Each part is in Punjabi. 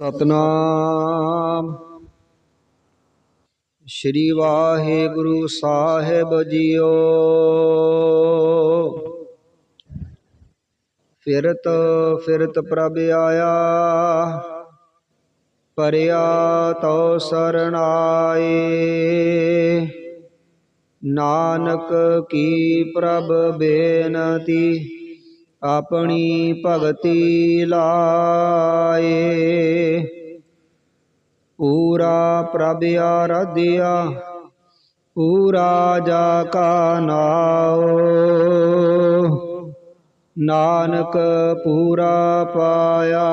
ਸਤਨਾਮ। ਸ਼੍ਰੀ ਵਾਹਿਗੁਰੂ ਸਾਹਿਬ ਜੀਓ। ਫਿਰਤ ਫਿਰਤ ਪ੍ਰਭ ਆਇਆ ਪਰਿਆ ਤਉ ਸਰਣਾਏ। ਨਾਨਕ ਕੀ ਪ੍ਰਭ ਬੇਨਤੀ ਆਪਣੀ ਭਗਤੀ ਲਾਏ। ਪੂਰਾ ਪ੍ਰਭ ਆਰਾਧਿਆ, ਪੂਰਾ ਜਾ ਕਾ ਨਾਉ। ਨਾਨਕ ਪੂਰਾ ਪਾਇਆ,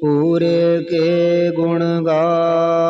ਪੂਰੇ ਕੇ ਗੁਣ ਗਾ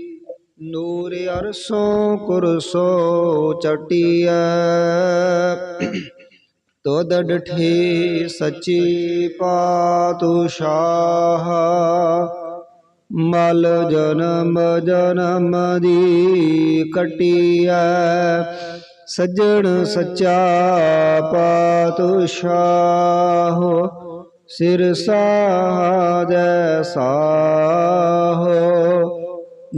ਨੂਰ ਅਰਸੋਂ ਕੁਰਸੋ ਚਟਿਐ। ਤੋਦ ਡਠੇ ਸੱਚੀ ਪਾਤਸ਼ਾਹ। ਮਲ ਜਨਮ ਜਨਮ ਦੀ ਕਟਿਐ। ਸੱਜਣ ਸੱਚਾ ਪਾਤਸ਼ਾਹ। ਸਿਰ ਸਾਹ ਸਾਹੋ। ਜਿਸ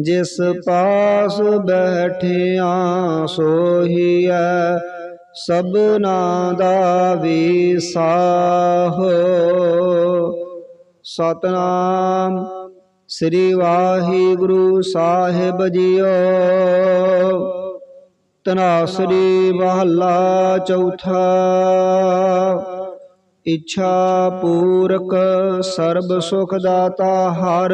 ਜਿਸ ਪਾਸ ਬੈਠਿਆ ਸੋਹੀਐ, ਸਭਨਾ ਦਾ ਵਿਸਾਹੋ ਸਤਨਾਮ ਸ੍ਰੀ ਵਾਹਿਗੁਰੂ ਸਾਹਿਬ ਜੀਓ। ਤਨਾਸਰੀ ਮਹੱਲਾ ਚੌਥਾ, ਇੱਛਾ ਪੂਰਕ ਸਰਬ ਸੁਖ ਦਾਤਾ ਹਰ।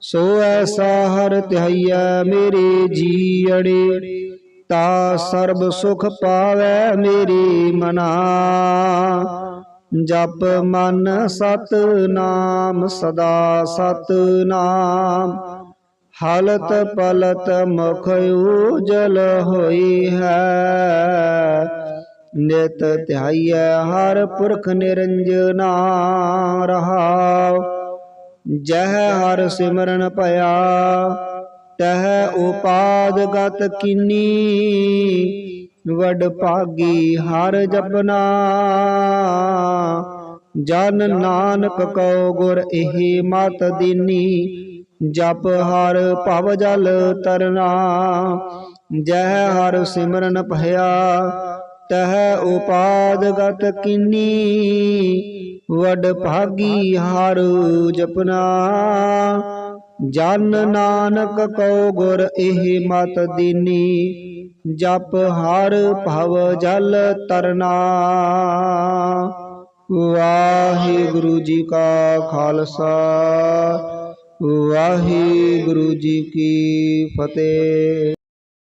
ਸੋ ਐਸਾ ਹਰ ਧਿਆਈਐ ਮੇਰੇ ਜੀਅੜੇ, ਤਾ ਸਰਬ ਸੁਖ ਪਾਵੈ ਮੇਰੀ ਮਨਾ। ਜਪ ਮਨ ਸਤ ਨਾਮ ਸਦਾ ਸਤ ਨਾਮ ਹਾਲਤ ਪਲਤ ਮੁਖ ਉਜਲ ਹੋਈ ਹੈ। ਨਿਤ ਧਿਆਈਐ ਹਰ ਪੁਰਖ ਨਿਰੰਜਨਾ ਰਹਾਉ। ਜਹ ਹਰ ਸਿਮਰਨ ਭਇਆ, ਤਹ ਉਪਾਦ ਗਤ ਕੀਨੀ, ਵਡ ਭਾਗੀ ਹਰ ਜਪਨਾ। ਜਨ ਨਾਨਕ ਕਉ ਗੁਰ ਇਹ ਮਤ ਦੀਨੀ, ਜਪ ਹਰ ਭਵ ਜਲ ਤਰਨਾ। ਜਹ ਹਰ ਸਿਮਰਨ ਭਇਆ ਤਹ ਉਪਾਦਗਤ ਗਤ ਵਡ ਭਾਗੀ ਹਰ ਜਪਨਾ। ਜਨ ਨਾਨਕ ਕਉ ਗੁਰ ਇਹ ਮਤ ਦੀਨੀ, ਜਪ ਹਰ ਭਵ ਜਲ ਤਰਨਾ। ਵਾਹਿਗੁਰੂ ਜੀ ਕਾ ਖਾਲਸਾ, ਵਾਹਿਗੁਰੂ ਜੀ ਕੀ ਫਤਿਹ।